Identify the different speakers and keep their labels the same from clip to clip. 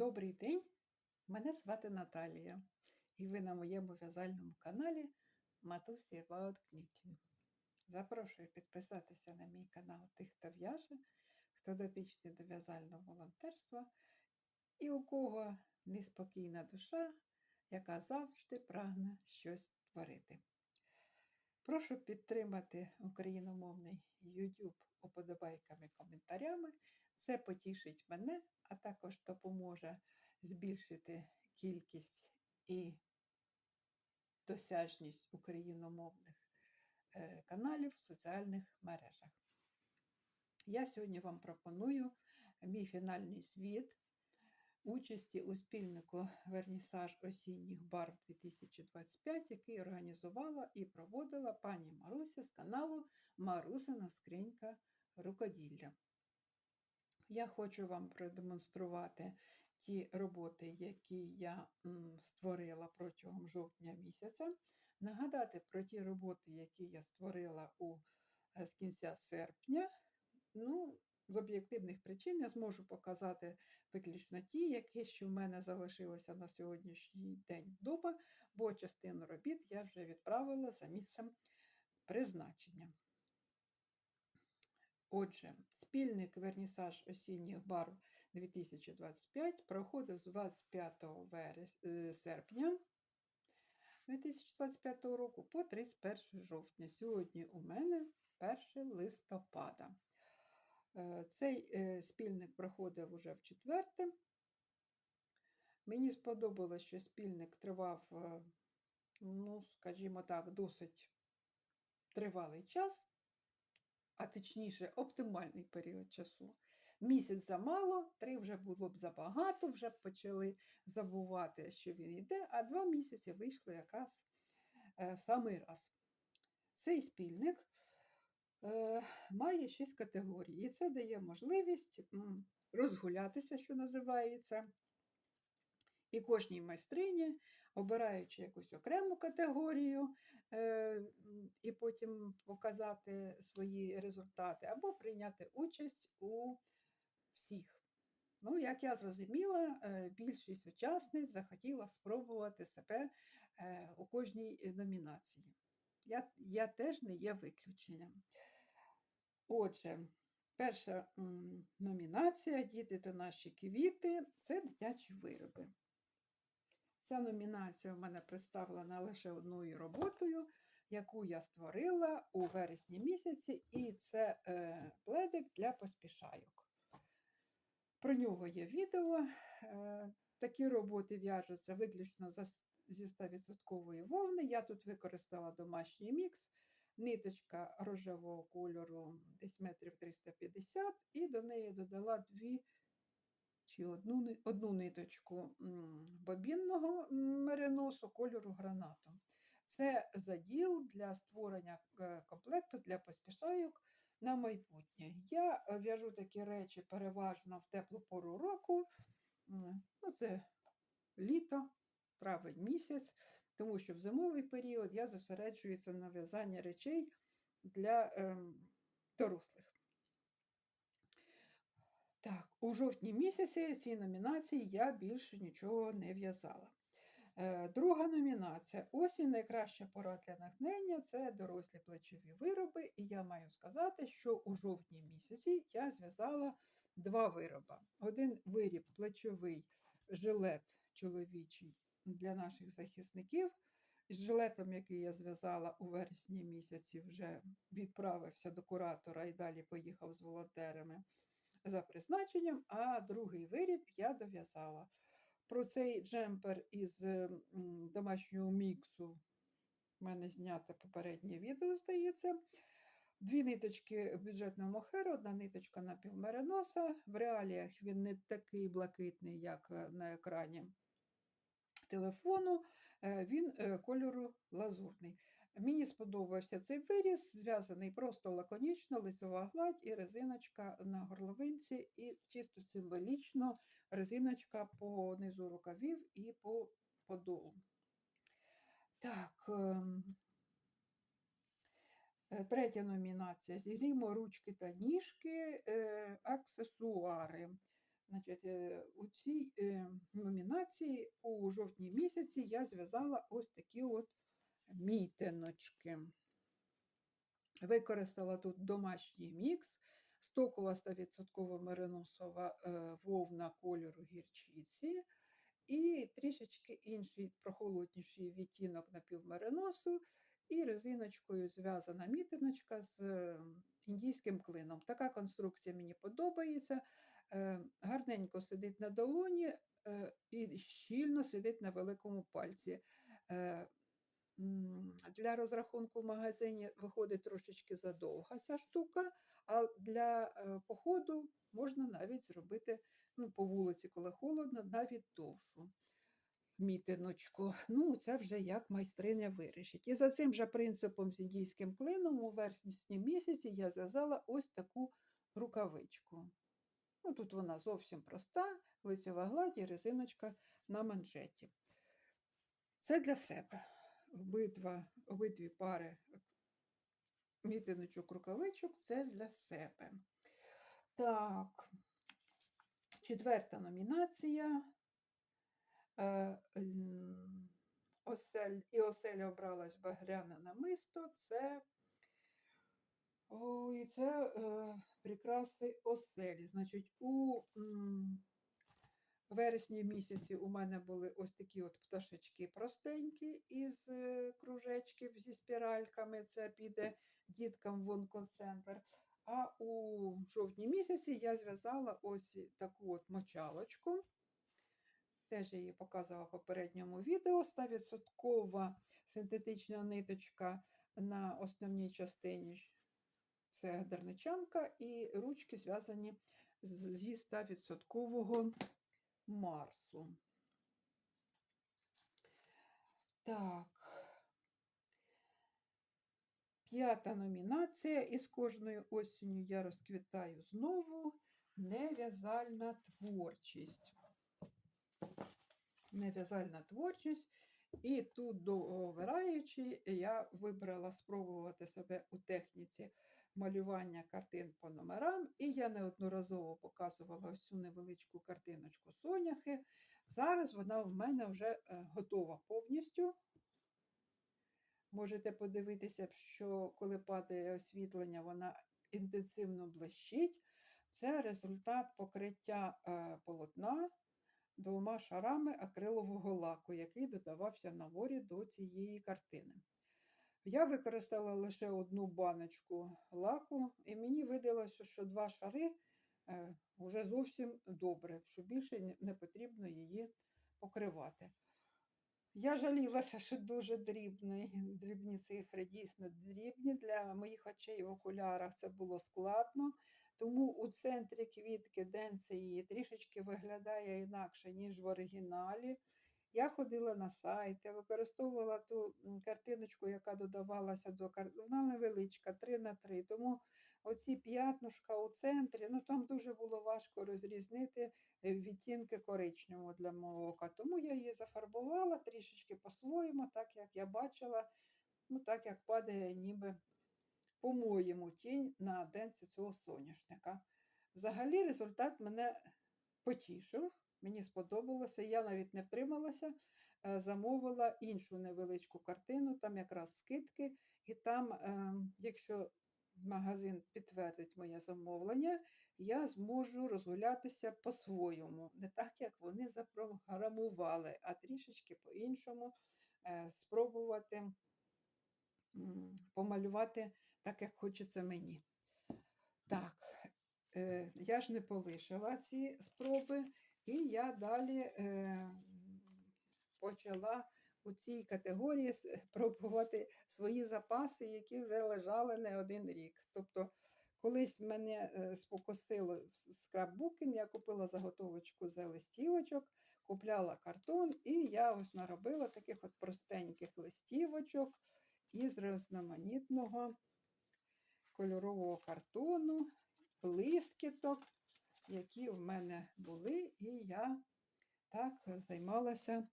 Speaker 1: Добрий день! Мене звати Наталія, і ви на моєму в'язальному каналі Матусі About Knitting. Запрошую підписатися на мій канал тих, хто в'яже, хто дотичний до в'язального волонтерства і у кого неспокійна душа, яка завжди прагне щось творити. Прошу підтримати україномовний YouTube уподобайками коментарями. Це потішить мене, а також допоможе збільшити кількість і досяжність україномовних е, каналів в соціальних мережах. Я сьогодні вам пропоную мій фінальний звіт участі у спільнику Вернісаж осінніх барв 2025, який організувала і проводила пані Маруся з каналу Марусина Скринька Рукоділля. Я хочу вам продемонструвати ті роботи, які я створила протягом жовтня місяця, нагадати про ті роботи, які я створила у, е, з кінця серпня. Ну, з об'єктивних причин я зможу показати виключно ті, які ще в мене залишилися на сьогоднішній день вдома, бо частину робіт я вже відправила за місцем призначення. Отже, спільник вернісаж осінніх барв 2025 проходив з 25 верес... Е, серпня 2025 року по 31 жовтня. Сьогодні у мене 1 листопада. Е, цей е, спільник проходив уже в четверте. Мені сподобалось, що спільник тривав, ну, скажімо так, досить тривалий час а точніше, оптимальний період часу. Місяць замало, три вже було б забагато, вже почали забувати, що він йде, а два місяці вийшло якраз е, в самий раз. Цей спільник е, має шість категорій, і це дає можливість розгулятися, що називається. І кожній майстрині, обираючи якусь окрему категорію, і потім показати свої результати, або прийняти участь у всіх. Ну, як я зрозуміла, е, більшість учасниць захотіла спробувати себе е, у кожній номінації. Я, Я теж не є виключенням. Отже, перша номінація Діти то наші квіти це дитячі вироби. Ця номінація в мене представлена лише одною роботою, яку я створила у вересні місяці, і це е, пледик для поспішайок. Про нього є відео. Е, такі роботи в'яжуться виключно зі 100% вовни. Я тут використала домашній мікс, ниточка рожевого кольору десь метрів 350 і до неї додала дві чи одну одну ниточку бобінного мериносу кольору гранату. Це заділ для створення е, комплекту для поспішайок на майбутнє. Я в'яжу такі речі переважно в теплу пору року. Ну, Це літо, травень місяць, тому що в зимовий період я зосереджуюся на в'язанні речей для ем, дорослих. У жовтні місяці цій номінації я більше нічого не в'язала. Е, друга номінація осінь найкраща пора для натхнення це дорослі плечові вироби. І я маю сказати, що у жовтні місяці я зв'язала два вироби. Один виріб плечовий жилет чоловічий для наших захисників. З жилетом, який я зв'язала у вересні місяці, вже відправився до куратора і далі поїхав з волонтерами за призначенням, а другий виріб я дов'язала. Про цей джемпер із домашнього міксу в мене знято попереднє відео, здається. Дві ниточки бюджетного мохеру, одна ниточка на півмереноса. В реаліях він не такий блакитний, як е, на екрані телефону, е, він е, кольору лазурний. Мені сподобався цей виріс, зв'язаний просто лаконічно, лицева гладь і резиночка на горловинці, і чисто символічно резиночка по низу рукавів і по подолу. Так, ем, е, третя номінація: зігрімо ручки та ніжки, аксесуари. Значить, е, у цій е, номінації у жовтні місяці я зв'язала ось такі от мітиночки. Використала тут домашній мікс, стокова 100% мериносова е, вовна кольору гірчиці і трішечки інший прохолодніший відтінок напівмериносу і резиночкою зв'язана мітиночка з е, індійським клином. Така конструкція мені подобається. Е, Гарненько сидить на долоні і щільно сидить на великому пальці. Для розрахунку в магазині виходить трошечки задовга ця штука, а для е, походу можна навіть зробити ну, по вулиці, коли холодно, навіть довшу мітиночку. Ну, це вже як майстриня вирішить. І за цим же принципом з індійським клином у вересні місяці я зв'язала ось таку рукавичку. Ну, тут вона зовсім проста, лицьова гладь і резиночка на манжеті. Це для себе. Обидва, обидві пари мітиночок рукавичок це для себе. Так, четверта номінація. Е, Осель, і оселя обралась багряне намисто. Це, це е, прикраси оселі. Значить, у м, вересні місяці у мене були ось такі от пташечки простенькі із е, кружечків зі спіральками. Це піде діткам в онкоцентр. А у жовтні місяці я зв'язала ось таку от мочалочку. Теж я її показувала в попередньому відео. 100% синтетична ниточка на основній частині це дарничанка, і ручки зв'язані зі 100% марсу. Так. П'ята номінація. І з кожною осінню я розквітаю знову нев'язальна творчість. Нев'язальна творчість. І тут, дообираючи, я вибрала спробувати себе у техніці малювання картин по номерам. І я неодноразово показувала ось цю невеличку картиночку соняхи. Зараз вона в мене вже е, готова повністю. Можете подивитися, що коли падає освітлення, вона інтенсивно блищить. Це результат покриття е, полотна двома шарами акрилового лаку, який додавався на ворі до цієї картини. Я використала лише одну баночку лаку, і мені видалося, що два шари е, вже зовсім добре, що більше не- потрібно її покривати. Я жалілася, що дуже дрібний, дрібні цифри, дійсно дрібні. Для моїх очей в окулярах це було складно. Тому у центрі квітки денце її трішечки виглядає інакше, ніж в оригіналі. Я ходила на сайт, я використовувала ту картиночку, яка додавалася до кар... Вона невеличка, 3 на 3. Тому оці п'ятнушка у центрі, ну там дуже було важко розрізнити е, відтінки коричневого для мого ока. Тому я її зафарбувала трішечки по-своєму, так як я бачила, ну так як падає ніби по-моєму тінь на денці цього соняшника. Взагалі результат мене потішив, мені сподобалося. Я навіть не втрималася, е, замовила іншу невеличку картину, там якраз скидки, і там, е, якщо магазин підтвердить моє замовлення, я зможу розгулятися по-своєму, не так, як вони запрограмували, а трішечки по-іншому е, спробувати помалювати так, як хочеться мені. Так, е, я ж не полишила ці спроби, і я далі е, почала у цій категорії пробувати свої запаси, які вже лежали не один рік. Тобто, колись мене е, спокусило скраббукінг, я купила заготовочку з листівочок, купляла картон, і я ось наробила таких от простеньких листівочок із різноманітного кольорового картону, блискіток, які в мене були, і я так займалася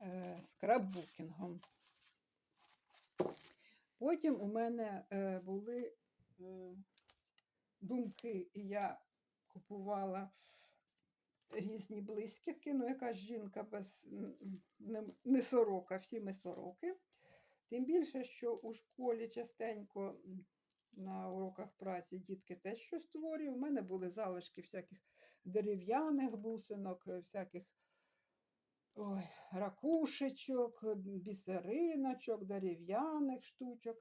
Speaker 1: е, скраббукінгом. Потім у мене е, були е, думки, і я купувала різні блискітки. Ну, яка ж жінка без не, не сорока, всі ми сороки. Тим більше, що у школі частенько на уроках праці дітки теж щось створюють. У мене були залишки всяких дерев'яних бусинок, е, всяких ой, ракушечок, бісериночок, дерев'яних штучок.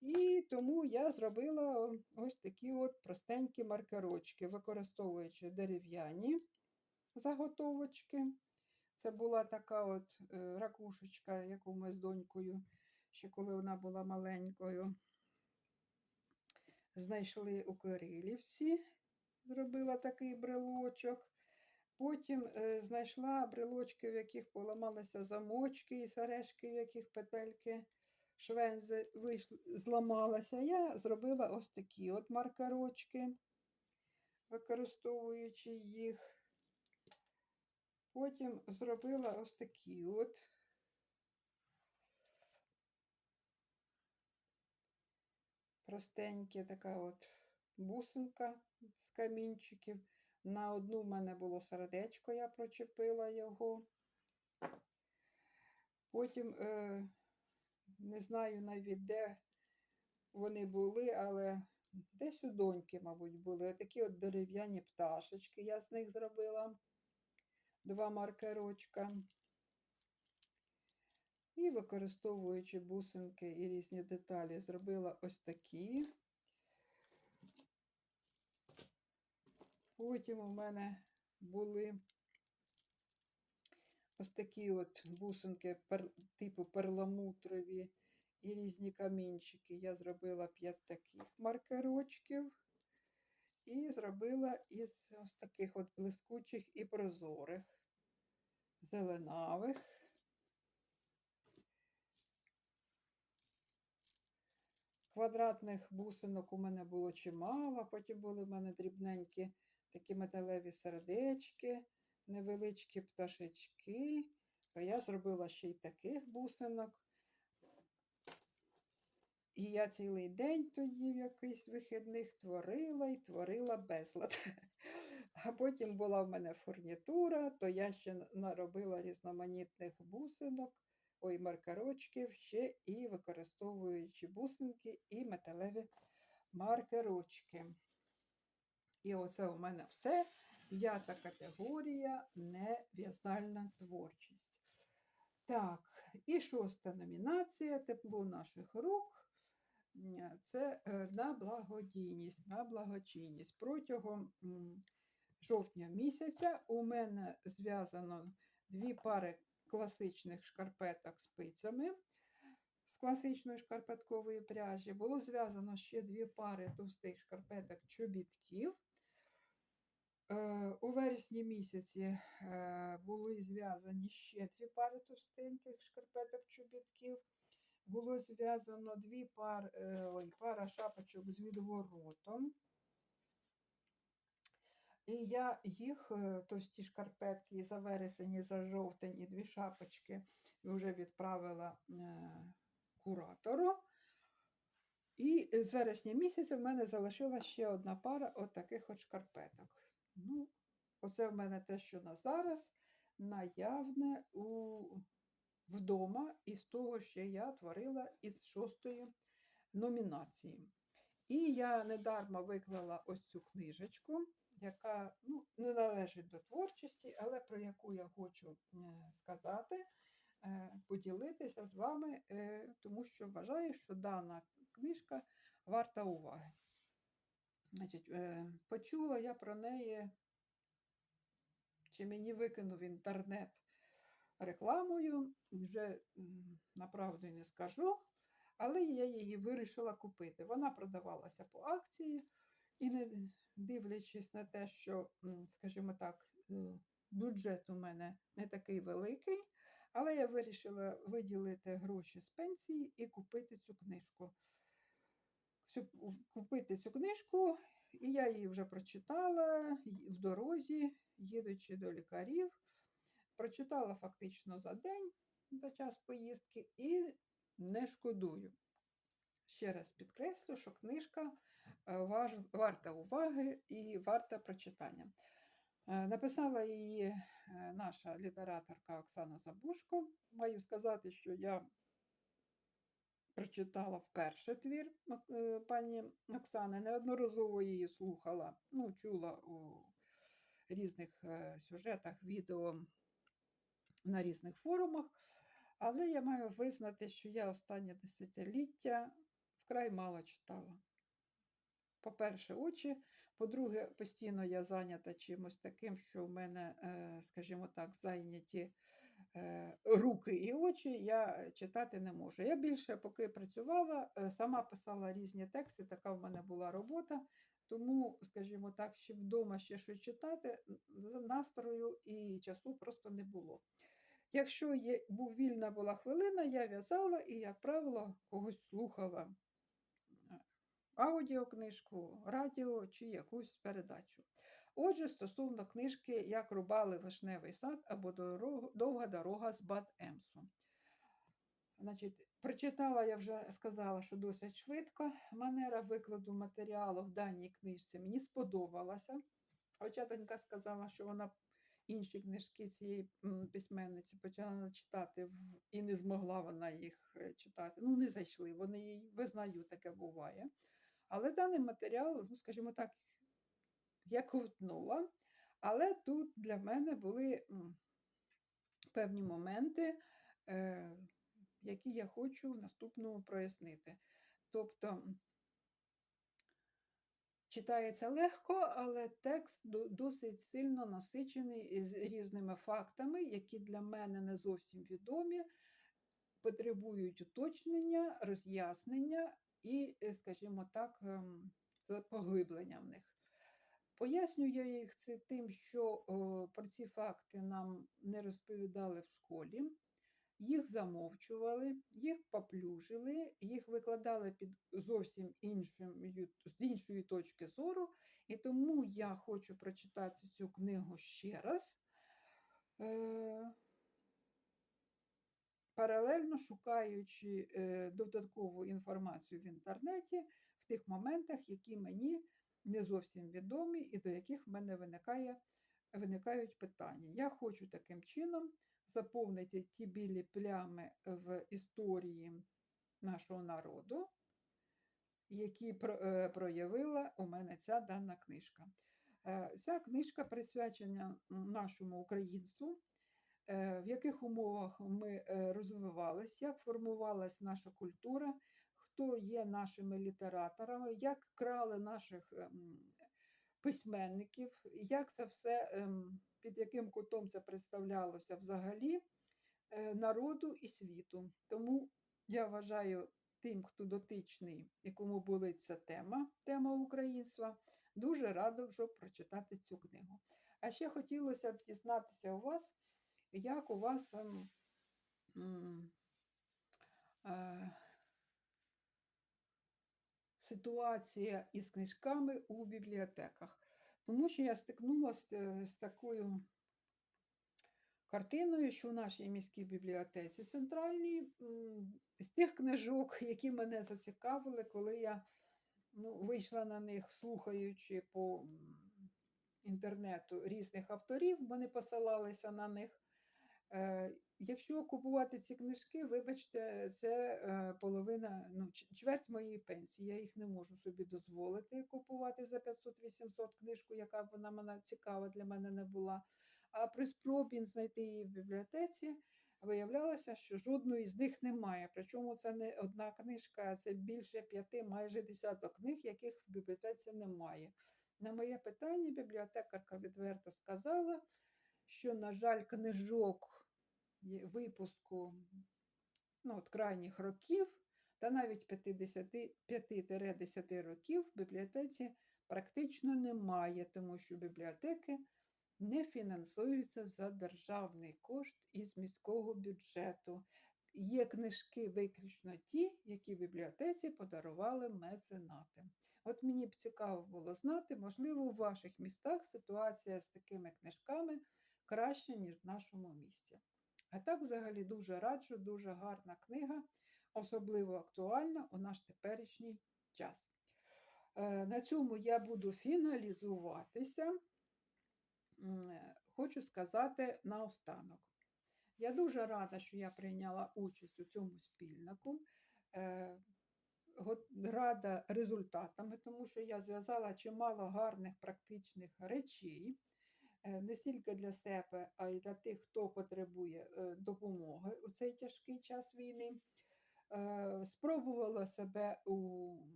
Speaker 1: І тому я зробила ось такі от простенькі маркерочки, використовуючи дерев'яні заготовочки. Це була така от е, ракушечка, яку ми з донькою, ще коли вона була маленькою, знайшли у Кирилівці, зробила такий брелочок. Потім е, знайшла брелочки, в яких поламалися замочки і сережки, в яких петельки швензи вийшли, зламалася. Я зробила ось такі от маркерочки, використовуючи їх. Потім зробила ось такі от. Простенькі така от бусинка з камінчиків. На одну в мене було сердечко, я прочепила його. Потім е, не знаю навіть де вони були, але десь у доньки, мабуть, були. Такі от дерев'яні пташечки. Я з них зробила два маркерочка. І використовуючи бусинки і різні деталі, зробила ось такі. Потім у мене були ось такі от бусинки типу перламутрові і різні камінчики. Я зробила 5 таких маркерочків. І зробила із ось таких от блискучих і прозорих, зеленавих. Квадратних бусинок у мене було чимало, потім були в мене дрібненькі такі металеві сердечки, невеличкі пташечки. То я зробила ще й таких бусинок. І я цілий день тоді в якийсь вихідних творила і творила безлад. А потім була в мене фурнітура, то я ще наробила різноманітних бусинок, ой, маркерочків, ще і використовуючи бусинки і металеві маркерочки. І оце у мене все. П'ята категорія нев'язальна творчість. Так, і шоста номінація Тепло наших рук. Це е, на благодійність, на благочинність. Протягом жовтня місяця у мене зв'язано дві пари класичних шкарпеток спицями з класичної шкарпеткової пряжі. Було зв'язано ще дві пари товстих шкарпеток чобітків. Е, У вересні місяці е, були зв'язані ще дві пари товстеньких шкарпеток чобітків. Було зв'язано дві пар, е, ой, пара шапочок з відворотом. І я їх, е, товсті шкарпетки, за вересень, і за жовтень, і дві шапочки вже відправила е, куратору. І з вересня місяця в мене залишилася ще одна пара от таких от шкарпеток. Ну, оце в мене те, що на зараз наявне у, вдома із того, що я творила із шостої номінації. І я недарма виклала ось цю книжечку, яка ну, не належить до творчості, але про яку я хочу е, сказати, е, поділитися з вами, е, тому що вважаю, що дана книжка варта уваги. Значить, почула я про неї, чи мені викинув інтернет рекламою, вже направду не скажу, але я її вирішила купити. Вона продавалася по акції, і не дивлячись на те, що, скажімо так, е, бюджет у мене не такий великий, але я вирішила виділити гроші з пенсії і купити цю книжку. Купити цю книжку, і я її вже прочитала в дорозі, їдучи до лікарів. Прочитала фактично за день, за час поїздки, і не шкодую. Ще раз підкреслю, що книжка е, важ- варта уваги і варта прочитання. Е, Написала її е, наша літераторка Оксана Забушко. Маю сказати, що я прочитала вперше твір пані Оксани, неодноразово її слухала, ну, чула у різних сюжетах, відео на різних форумах. Але я маю визнати, що я останнє десятиліття вкрай мало читала. По-перше, очі. По-друге, постійно я зайнята чимось таким, що в мене, е, скажімо так, зайняті е, руки і очі, я читати не можу. Я більше, поки працювала, е, сама писала різні тексти, така в мене була робота. Тому, скажімо так, ще вдома ще щось читати, настрою і часу просто не було. Якщо є, був вільна була хвилина, я в'язала і, як правило, когось слухала аудіокнижку, радіо чи якусь передачу. Отже, стосовно книжки Як рубали вишневий сад або Довга дорога з Бад Емсу. Значить, прочитала, я вже сказала, що досить швидко. Манера викладу матеріалу в даній книжці мені сподобалася. Хоча донька сказала, що вона інші книжки цієї письменниці почала читати і не змогла вона їх е, читати. Ну, не зайшли, вони їй визнаю, таке буває. Але даний матеріал, ну, скажімо так, я ковтнула. Але тут для мене були певні моменти, е, які я хочу в наступному прояснити. Тобто читається легко, але текст досить сильно насичений з різними фактами, які для мене не зовсім відомі, потребують уточнення, роз'яснення і, е, скажімо так, ем, поглиблення в них. Пояснюю я їх це тим, що про ці факти нам не розповідали в школі, їх замовчували, їх поплюжили, їх викладали під зовсім іншим, з іншої точки зору. І тому я хочу прочитати цю книгу ще раз. Паралельно шукаючи е, додаткову інформацію в інтернеті в тих моментах, які мені не зовсім відомі і до яких в мене виникає, виникають питання. Я хочу таким чином заповнити ті білі плями в історії нашого народу, які е, проявила у мене ця дана книжка. Е, Ця книжка присвячена нашому українству, в яких умовах ми е, розвивались, як формувалась наша культура, хто є нашими літераторами, як крали наших ем, письменників, як це все, ем, під яким кутом це представлялося взагалі е, народу і світу. Тому я вважаю тим, хто дотичний і кому болить ця тема, тема українства, дуже раджу прочитати цю книгу. А ще хотілося б дізнатися у вас, як у вас ем, е, ситуація із книжками у бібліотеках. Тому що я стикнулася з такою картиною, що в нашій міській бібліотеці центральній, з тих книжок, які мене зацікавили, коли я ну, вийшла на них, слухаючи по інтернету різних авторів, вони посилалися на них. Е, Якщо купувати ці книжки, вибачте, це е, половина, ну, чверть моєї пенсії. Я їх не можу собі дозволити купувати за 500-800 книжку, яка б вона мене цікава для мене не була. А при спробі знайти її в бібліотеці виявлялося, що жодної з них немає. Причому це не одна книжка, це більше п'яти, майже десяток книг, яких в бібліотеці немає. На моє питання бібліотекарка відверто сказала, що, на жаль, книжок випуску ну, от крайніх років та навіть 55-10 років в бібліотеці практично немає, тому що бібліотеки не фінансуються за державний кошт із міського бюджету. Є книжки виключно ті, які бібліотеці подарували меценати. От мені б цікаво було знати, можливо, у ваших містах ситуація з такими книжками краще, ніж в нашому місті. А так, взагалі, дуже раджу, дуже гарна книга, особливо актуальна у наш теперішній час. Е, На цьому я буду фіналізуватися. е, хочу сказати наостанок. Я дуже рада, що я прийняла участь у цьому спільнику. Е, Рада результатами, тому що я зв'язала чимало гарних практичних речей, не стільки для себе, а й для тих, хто потребує е, допомоги у цей тяжкий час війни. Е, Спробувала себе у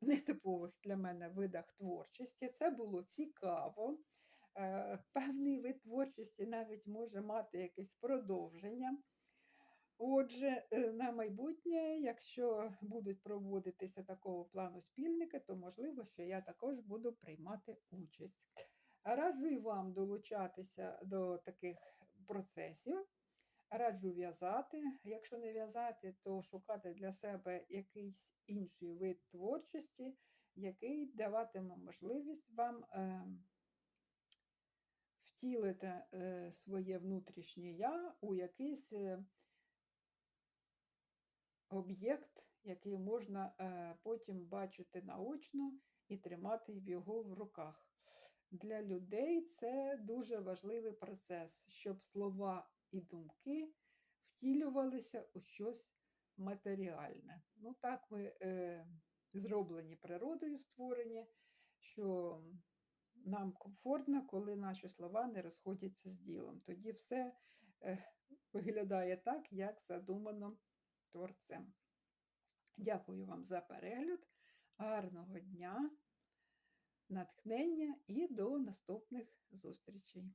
Speaker 1: нетипових для мене видах творчості. Це було цікаво. Е, Певний вид творчості навіть може мати якесь продовження. Отже, е, на майбутнє, якщо будуть проводитися такого плану спільники, то можливо, що я також буду приймати участь. Раджу і вам долучатися до таких процесів. Раджу в'язати. Якщо не в'язати, то шукати для себе якийсь інший вид творчості, який даватиме можливість вам е, втілити е, своє внутрішнє я у якийсь е, об'єкт, який можна е, потім бачити наочно і тримати його в руках. Для людей це дуже важливий процес, щоб слова і думки втілювалися у щось матеріальне. Ну, так ми е, зроблені природою створені, що нам комфортно, коли наші слова не розходяться з ділом. Тоді все е, виглядає так, як задумано творцем. Дякую вам за перегляд. Гарного дня, натхнення і до наступних зустрічей.